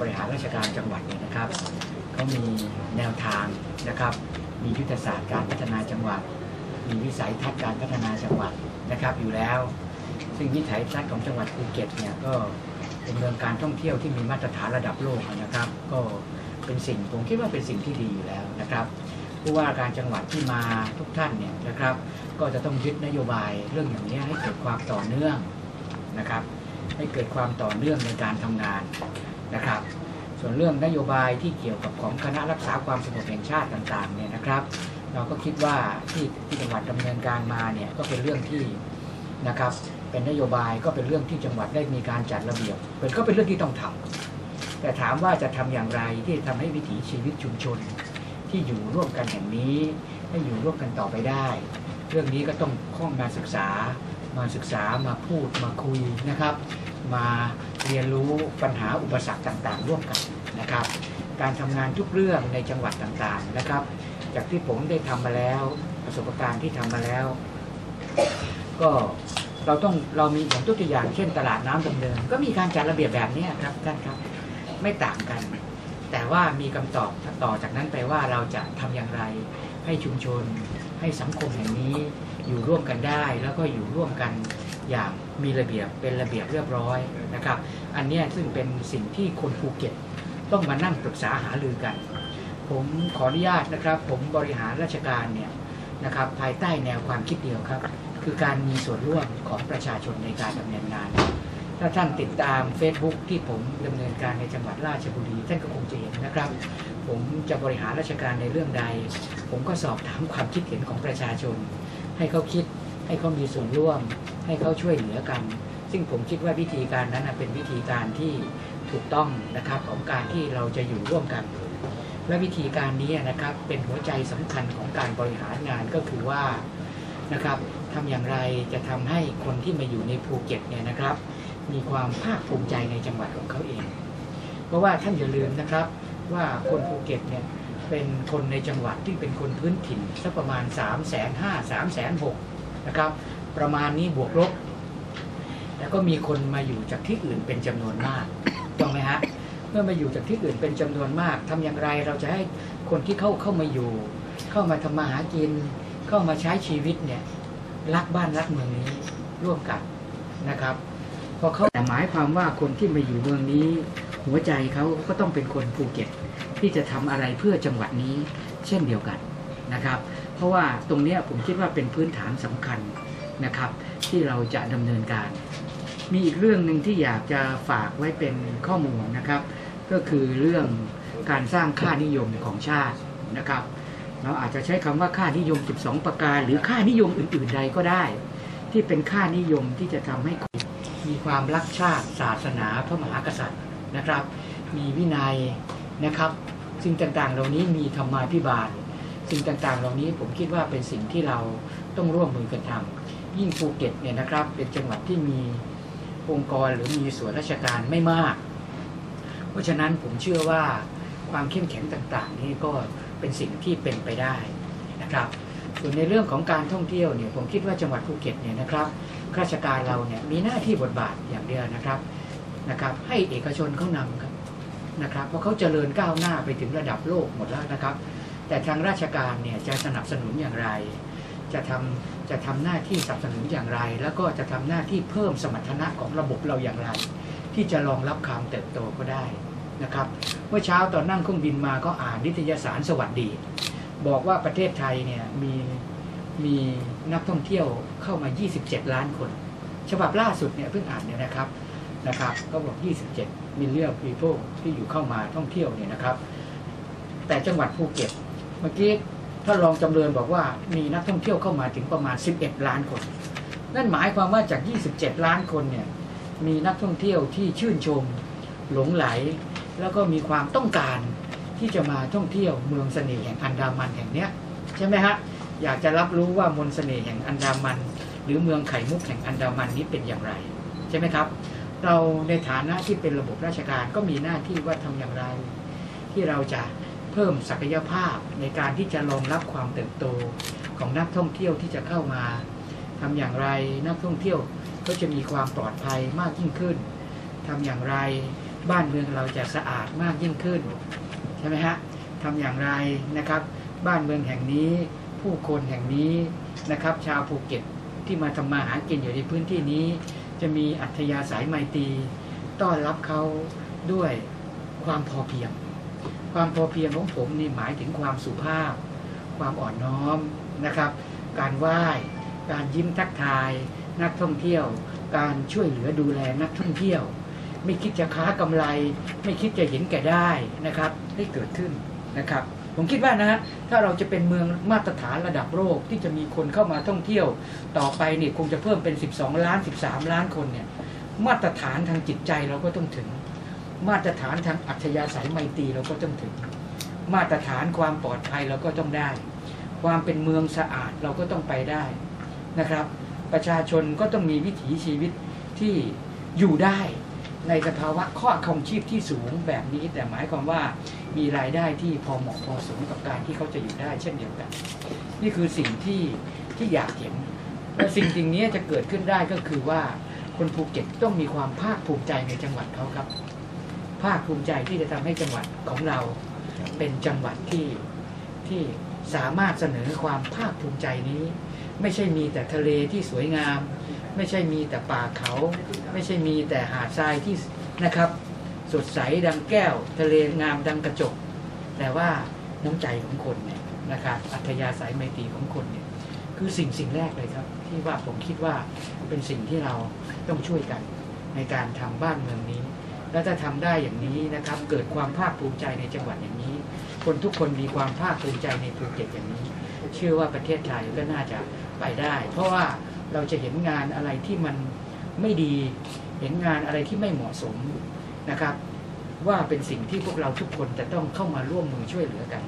บริหารราชการจังหวัดเนี่ยนะครับเขามีแนวทางนะครับ มียุทธศาสตร์การพัฒนาจังหวัด มีวิสัยทัศน์การพัฒนาจังหวัดนะครับ อยู่แล้ว ซึ่งวิสัยทัศน์ของจังหวัดภูเก็ตเนี่ยก็เป็นเมืองการท่องเที่ยวที่มีมาตรฐานระดับโลกนะครับ ก็เป็นสิ่งผมคิดว่าเป็นสิ่งที่ดีอยู่แล้วนะครับผู้ว่าการจังหวัดที่มาทุกท่านเนี่ยนะครับ ก็จะต้องยึดนโยบายเรื่องอย่างนี้ให้เกิดความต่อเนื่องนะครับ ให้เกิดความต่อเนื่องในการทำงาน นะครับ ส่วนเรื่องนโยบายที่เกี่ยวกับของคณะรักษาความสงบแห่งชาติต่างๆเนี่ยนะครับ เราก็คิดว่าที่ที่จังหวัดดำเนินการมาเนี่ยก็เป็นเรื่องที่นะครับ เป็นนโยบายก็เป็นเรื่องที่จังหวัดได้มีการจัดระเบียบเป็นก็เป็นเรื่องที่ต้องทำแต่ถามว่าจะทำอย่างไรที่จะทำให้วิถีชีวิตชุมชน ที่อยู่ร่วมกันแห่งนี้ ให้อยู่ร่วมกันต่อไปได้ เรื่องนี้ก็ต้องข้องมาศึกษามาศึกษามาพูดมาคุยนะครับ มาเรียนรู้ปัญหาอุปสรรคต่างๆ ร่วมกันนะครับ การทำงานทุกเรื่องในจังหวัดต่างๆนะครับ จากที่ผมได้ทำมาแล้วประสบการณ์ที่ทำมาแล้ว ก็เราต้องเรามีอย่างตัวอย่างเช่นตลาดน้ำดำเนิน ก็มีการจัดระเบียบแบบนี้ครับท่านครับไม่ต่างกัน แต่ว่ามีคำตอบต่อจากนั้นไปว่าเราจะทำอย่างไรให้ชุมชน ให้สังคมแห่งนี้อยู่ร่วมกันได้ แล้วก็อยู่ร่วมกันอย่าง มีระเบียบเป็นระเบียบเรียบร้อยนะครับ อันนี้ซึ่งเป็นสิ่งที่คนภูเก็ตต้องมานั่งปรึกษาหารือกัน ผมขออนุญาตนะครับ ผมบริหารราชการเนี่ยนะครับ ภายใต้แนวความคิดเดียวครับ คือการมีส่วนร่วมของประชาชนในการดำเนินงาน ถ้าท่านติดตาม Facebook ที่ผมดำเนินการในจังหวัดราชบุรีท่านก็คงจะเห็นนะครับ ผมจะบริหารราชการในเรื่องใด ผมก็สอบถามความคิดเห็นของประชาชน ให้เขาคิดให้เขามีส่วนร่วม ให้เขาช่วยเหลือกัน ซึ่งผมคิดว่าวิธีการนั้นเป็นวิธีการที่ถูกต้องนะครับของการที่เราจะอยู่ร่วมกัน และวิธีการนี้นะครับเป็นหัวใจสำคัญของการบริหารงานก็คือว่านะครับทำอย่างไรจะทำให้คนที่มาอยู่ในภูเก็ตเนี่ยนะครับ มีความภาคภูมิใจในจังหวัดของเขาเอง เพราะว่าท่านอย่าลืมนะครับว่าคนภูเก็ตเนี่ยเป็นคนในจังหวัดที่เป็นคนพื้นถิ่นสักประมาณ3ามแสนห้าสามแสนหกนะครับ ประมาณนี้บวกลบ แล้วก็มีคนมาอยู่จากที่อื่นเป็นจำนวนมากถูกไหมฮะเมื่อมาอยู่จากที่อื่นเป็นจำนวนมากทำอย่างไรเราจะให้คนที่เข้าเข้ามาอยู่ เข้ามาทำมาหากิน เข้ามาใช้ชีวิตเนี่ยรักบ้านรักเมืองนี้ร่วมกันนะครับพอเขาแต่หมายความว่าคนที่มาอยู่เมืองนี้ หัวใจเขาก็ต้องเป็นคนภูเก็ต ที่จะทำอะไรเพื่อจังหวัดนี้เช่นเดียวกันนะครับ เพราะว่าตรงนี้ผมคิดว่าเป็นพื้นฐานสำคัญ นะครับ ที่เราจะดำเนินการ มีอีกเรื่องหนึ่งที่อยากจะฝากไว้เป็นข้อมูลนะครับ ก็คือเรื่องการสร้างค่านิยมของชาตินะครับ เราอาจจะใช้คำว่าค่านิยม 12 ประการ หรือค่านิยมอื่น ๆ ใดก็ได้ ที่เป็นค่านิยมที่จะทำให้มีความรักชาติศาสนาพระมหากษัตริย์นะครับ มีวินัยนะครับสิ่งต่างๆ เหล่านี้มีธรรมาภิบาล สิ่งต่างๆ เหล่านี้ผมคิดว่าเป็นสิ่งที่เราต้องร่วมมือกันทำ ยิ่งภูเก็ตเนี่ยนะครับ เป็นจังหวัดที่มีองค์กรหรือมีส่วนราชการไม่มาก เพราะฉะนั้นผมเชื่อว่าความเข้มแข็งต่างๆ นี่ก็เป็นสิ่งที่เป็นไปได้นะครับ ส่วนในเรื่องของการท่องเที่ยวเนี่ยผมคิดว่าจังหวัดภูเก็ตเนี่ยนะครับราชการเราเนี่ยมีหน้าที่บทบาทอย่างเดียวนะครับนะครับ ให้เอกชนเขานำครับนะครับเพราะเขาเจริญก้าวหน้าไปถึงระดับโลกหมดแล้วนะครับ แต่ทางราชการเนี่ยจะสนับสนุนอย่างไร จะทำจะทำหน้าที่สนับสนุนอย่างไร แล้วก็จะทำหน้าที่เพิ่มสมรรถนะของระบบเราอย่างไร ที่จะรองรับความเติบโตก็ได้นะครับเมื่อเช้าตอนนั่งเครื่องบินมาก็อ่านนิตยสารสวัสดี บอกว่าประเทศไทยเนี่ยมีมีนักท่องเที่ยวเข้ามา 27 ล้านคน ฉบับล่าสุดเนี่ยเพิ่งอ่านเนี่ยนะครับนะครับ ก็บอก 27 million people ที่อยู่เข้ามาท่องเที่ยวเนี่ยนะครับ แต่จังหวัดภูเก็ตเมื่อกี้ ท่านรองจำเริญบอกว่ามีนักท่องเที่ยวเข้ามาถึงประมาณ 11 ล้านคน นั่นหมายความว่าจาก 27 ล้านคนเนี่ยมีนักท่องเที่ยวที่ชื่นชม หลงไหล แล้วก็มีความต้องการที่จะมาท่องเที่ยวเมืองเสน่ห์แห่งอันดามันแห่งเนี้ยใช่ไหมฮะอยากจะรับรู้ว่ามนต์เสน่ห์แห่งอันดามัน หรือเมืองไข่มุกแห่งอันดามันนี้เป็นอย่างไร ใช่ไหมครับ เราในฐานะที่เป็นระบบราชการก็มีหน้าที่ว่าทำอย่างไร ที่เราจะ เพิ่มศักยภาพในการที่จะรองรับความเติบโตของนักท่องเที่ยวที่จะเข้ามาทำอย่างไรนักท่องเที่ยวก็จะมีความปลอดภัยมากยิ่งขึ้นทำอย่างไรบ้านเมืองเราจะสะอาดมากยิ่งขึ้นใช่ไหมฮะทำอย่างไรนะครับ บ้านเมืองแห่งนี้ ผู้คนแห่งนี้นะครับ ชาวภูเก็ตที่มาทำมาหากินอยู่ในพื้นที่นี้ จะมีอัธยาศัยไมตรีต้อนรับเขาด้วยความพอเพียง ความพอเพียงของผมนี่หมายถึงความสุภาพ ความอ่อนน้อมนะครับ การไหว้ การยิ้มทักทาย นักท่องเที่ยว การช่วยเหลือดูแลนักท่องเที่ยว ไม่คิดจะค้ากำไร ไม่คิดจะเห็นแก่ได้นะครับ ได้เกิดขึ้นนะครับ ผมคิดว่านะฮะถ้าเราจะเป็นเมืองมาตรฐานระดับโลกที่จะมีคนเข้ามาท่องเที่ยว ต่อไปเนี่ยคงจะเพิ่มเป็น 12 ล้าน 13 ล้านคนเนี่ยมาตรฐานทางจิตใจเราก็ต้องถึง มาตรฐานทางอัธยาศัยไมตรีเราก็ต้องถึง มาตรฐานความปลอดภัยเราก็ต้องได้ ความเป็นเมืองสะอาดเราก็ต้องไปได้นะครับ ประชาชนก็ต้องมีวิถีชีวิตที่อยู่ได้ในสภาวะข้อคงชีพที่สูงแบบนี้ แต่หมายความว่ามีรายได้ที่พอเหมาะพอสมกับการที่เขาจะอยู่ได้ เช่นเดียวกัน นี่คือสิ่งที่ที่อยากเห็นและสิ่งสิ่งนี้จะเกิดขึ้นได้ก็คือว่าคนภูเก็ตต้องมีความภาคภูมิใจในจังหวัดเขาครับ ภาคภูมิใจที่จะทำให้จังหวัดของเราเป็นจังหวัดที่ที่สามารถเสนอความภาคภูมิใจนี้ ไม่ใช่มีแต่ทะเลที่สวยงาม ไม่ใช่มีแต่ป่าเขา ไม่ใช่มีแต่หาดทรายที่นะครับ สดใสดังแก้ว ทะเลงามดังกระจก แต่ว่าน้ำใจของคนเนี่ยนะครับอัธยาศัยไมตรีของคนเนี่ยคือสิ่งสิ่งแรกเลยครับ ที่ว่าผมคิดว่าเป็นสิ่งที่เราต้องช่วยกันในการทำบ้านเมืองนี้ แล้วถ้าทำได้อย่างนี้นะครับ เกิดความภาคภูมิใจในจังหวัดอย่างนี้ คนทุกคนมีความภาคภูมิใจในภูเก็ตอย่างนี้ เชื่อว่าประเทศไทยก็น่าจะไปได้ เพราะว่าเราจะเห็นงานอะไรที่มันไม่ดี เห็นงานอะไรที่ไม่เหมาะสมนะครับ ว่าเป็นสิ่งที่พวกเราทุกคนจะต้องเข้ามาร่วมมือช่วยเหลือกัน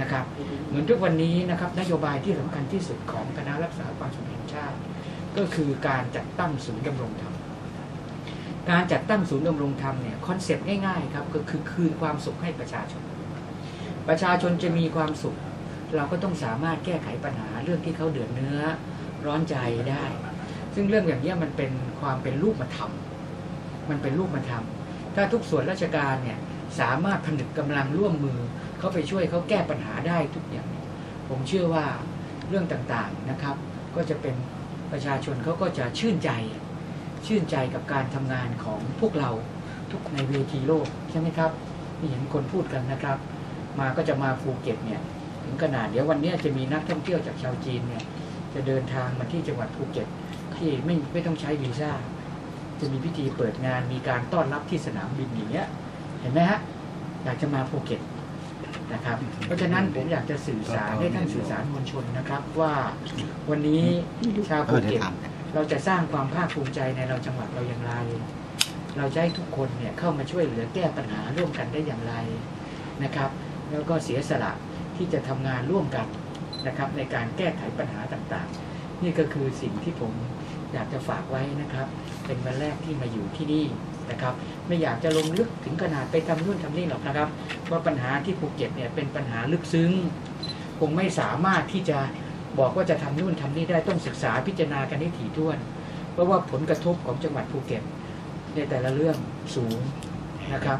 นะครับ เหมือนทุกวันนี้นะครับนโยบายที่สำคัญที่สุดของคณะรักษาความสงบแห่งชาติ ก็คือการจัดตั้งศูนย์ดำรงธรรม การจัดตั้งศูนย์ดำรงธรรมเนี่ยคอนเซปต์ง่ายๆครับก็คือคืนความสุขให้ประชาชน ประชาชนจะมีความสุข เราก็ต้องสามารถแก้ไขปัญหาเรื่องที่เขาเดือดเนื้อร้อนใจได้ ซึ่งเรื่องอย่างนี้มันเป็นความเป็นรูปธรรมมันเป็นรูปธรรมถ้าทุกส่วนราชการเนี่ยสามารถผนึกกำลังร่วมมือเขาไปช่วยเขาแก้ปัญหาได้ทุกอย่าง ผมเชื่อว่าเรื่องต่างๆนะครับ ก็จะเป็นประชาชนเขาก็จะชื่นใจ ชื่นใจกับการทำงานของพวกเราทุกในเวทีโลกใช่ไหมครับนี่เห็นคนพูดกันนะครับ มาก็จะมาภูเก็ตเนี่ยถึงขนาดเดี๋ยววันนี้จะมีนักท่องเที่ยวจากชาวจีนเนี่ยจะเดินทางมาที่จังหวัดภูเก็ตที่ไม่ไม่ต้องใช้วีซ่าจะมีพิธีเปิดงานมีการต้อนรับที่สนามบินอย่างเงี้ยเห็นไหมฮะอยากจะมาภูเก็ตนะครับ เพราะฉะนั้นผมอยากจะสื่อสารให้ท่านสื่อสารมวลชนนะครับ ว่าวันนี้ชาวภูเก็ต เราจะสร้างความภาคภูมิใจในเราจังหวัดเราอย่างไร เราจะให้ทุกคนเนี่ยเข้ามาช่วยเหลือแก้ปัญหาร่วมกันได้อย่างไรนะครับ แล้วก็เสียสละที่จะทำงานร่วมกันนะครับ ในการแก้ไขปัญหาต่างๆ นี่ก็คือสิ่งที่ผมอยากจะฝากไว้นะครับ เป็นวันแรกที่มาอยู่ที่นี่นะครับ ไม่อยากจะลงลึกถึงขนาดไปทำนู่นทำนี่หรอกนะครับว่าปัญหาที่ภูเก็ตเนี่ยเป็นปัญหาลึกซึ้ง คงไม่สามารถที่จะ บอกว่าจะทำนู่นทำนี่ได้ต้องศึกษาพิจารณากันให้ถี่ถ้วน เพราะว่าผลกระทบของจังหวัดภูเก็ตในแต่ละเรื่องสูงนะครับ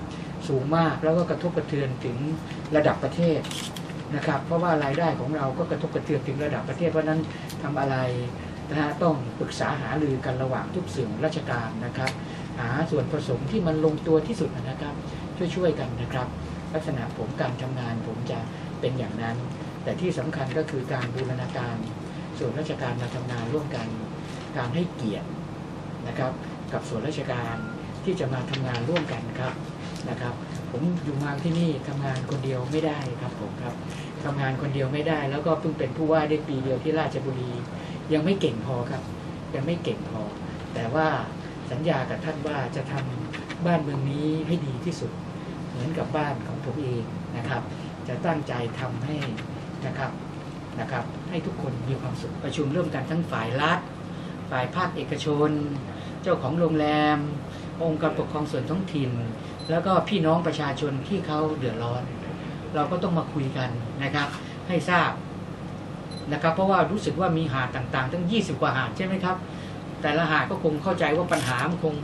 สูงมากแล้วก็กระทบกระเทือนถึงระดับประเทศนะครับ เพราะว่ารายได้ของเราก็กระทบกระเทือนถึงระดับประเทศเพราะนั้นทำอะไรนะฮะต้องปรึกษาหารือกันระหว่างทุกส่วนราชการนะครับ หาส่วนผสมที่มันลงตัวที่สุดนะครับ ช่วยๆกันนะครับ ลักษณะผมการทำงานผมจะเป็นอย่างนั้น แต่ที่สำคัญก็คือการบูรณาการส่วนราชการมาทำงานร่วมกัน การให้เกียรตินะครับ กับส่วนราชการที่จะมาทำงานร่วมกันครับนะครับ ผมอยู่มาที่นี่ทำงานคนเดียวไม่ได้ครับผมครับทำงานคนเดียวไม่ได้ แล้วก็เพิ่งเป็นผู้ว่าได้ปีเดียวที่ราชบุรี ยังไม่เก่งพอครับ ยังไม่เก่งพอ แต่ว่าสัญญากับท่านว่าจะทำบ้านเมืองนี้ให้ดีที่สุด เหมือนกับบ้านของผมเองนะครับ จะตั้งใจทำให้ นะครับนะครับ ให้ทุกคนมีความสุขประชุมร่วมกันทั้งฝ่ายรัฐ ฝ่ายภาคเอกชน เจ้าของโรงแรม องค์การปกครองส่วนท้องถิ่น แล้วก็พี่น้องประชาชนที่เขาเดือดร้อน เราก็ต้องมาคุยกันนะครับ ให้ทราบนะครับ เพราะว่ารู้สึกว่ามีหาดต่างๆตั้ง 20 กว่าหาดใช่ไหมครับ แต่ละหาดก็คงเข้าใจว่าปัญหามันคง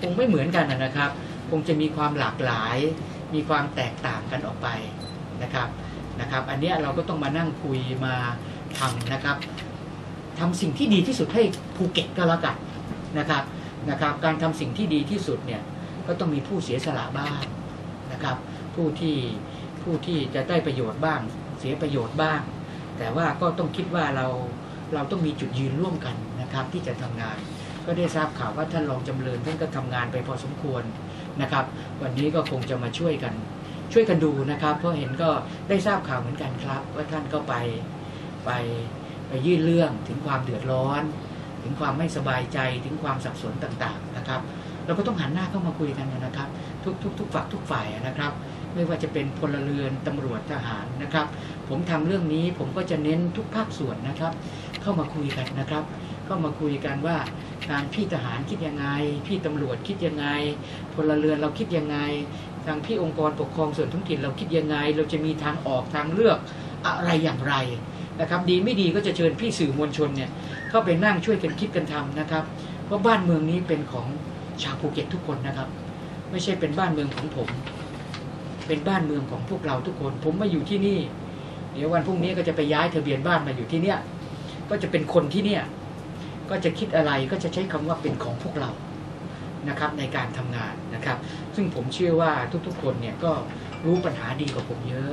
คงไม่เหมือนกันนะครับ คงจะมีความหลากหลาย มีความแตกต่างกันออกไปนะครับ นะครับ อันนี้เราก็ต้องมานั่งคุยมาทำนะครับทำสิ่งที่ดีที่สุดให้ภูเก็ตก็แล้วกันนะครับนะครับ การทำสิ่งที่ดีที่สุดเนี่ยก็ต้องมีผู้เสียสละบ้างนะครับ ผู้ที่ผู้ที่จะได้ประโยชน์บ้าง เสียประโยชน์บ้าง แต่ว่าก็ต้องคิดว่าเราเราต้องมีจุดยืนร่วมกันนะครับ ที่จะทำงาน ก็ได้ทราบข่าวว่าท่านรองจำเริญท่านก็ทำงานไปพอสมควรนะครับ วันนี้ก็คงจะมาช่วยกัน ช่วยกันดูนะครับ เพราะเห็นก็ได้ทราบข่าวเหมือนกันครับ ว่าท่านก็ไปไปไปยื่นเรื่องถึงความเดือดร้อน ถึงความไม่สบายใจถึงความสับสนต่างๆนะครับ เราก็ต้องหันหน้าเข้ามาคุยกันนะครับ ทุกทุกทุกฝักทุกฝ่ายนะครับ ไม่ว่าจะเป็นพลเรือนตำรวจทหารนะครับ ผมทำเรื่องนี้ผมก็จะเน้นทุกภาคส่วนนะครับ เข้ามาคุยกันนะครับ เข้ามาคุยกันว่าทางพี่ทหารคิดยังไง พี่ตำรวจคิดยังไง พลเรือนเราคิดยังไง ทางพี่องค์กรปกครองส่วนท้องถิ่นเราคิดยังไง เราจะมีทางออกทางเลือกอะไรอย่างไรนะครับ ดีไม่ดีก็จะเชิญพี่สื่อมวลชนเนี่ยเข้าไปนั่งช่วยกันคิดกันทำนะครับ เพราะบ้านเมืองนี้เป็นของชาวภูเก็ตทุกคนนะครับ ไม่ใช่เป็นบ้านเมืองของผม เป็นบ้านเมืองของพวกเราทุกคน ผมมาอยู่ที่นี่ เดี๋ยววันพรุ่งนี้ก็จะไปย้ายทะเบียนบ้านมาอยู่ที่เนี่ยก็จะเป็นคนที่เนี่ยก็จะคิดอะไรก็จะใช้คำว่าเป็นของพวกเรา นะครับในการทำงานนะครับ ซึ่งผมเชื่อว่าทุกๆ คนเนี่ยก็รู้ปัญหาดีกว่าผมเยอะ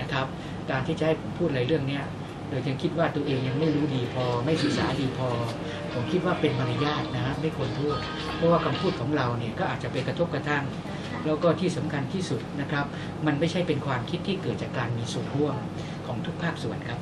นะครับ การที่จะให้ผมพูดอะไรเรื่องเนี้ยโดยยังคิดว่าตัวเองยังไม่รู้ดีพอ ไม่ศึกษาดีพอ ผมคิดว่าเป็นมารยาทนะ ไม่ควรพูด เพราะว่าคำพูดของเราเนี่ยก็อาจจะไปกระทบกระทั่ง แล้วก็ที่สำคัญที่สุดนะครับ มันไม่ใช่เป็นความคิดที่เกิดจากการมีส่วนร่วมของทุกภาคส่วนครับ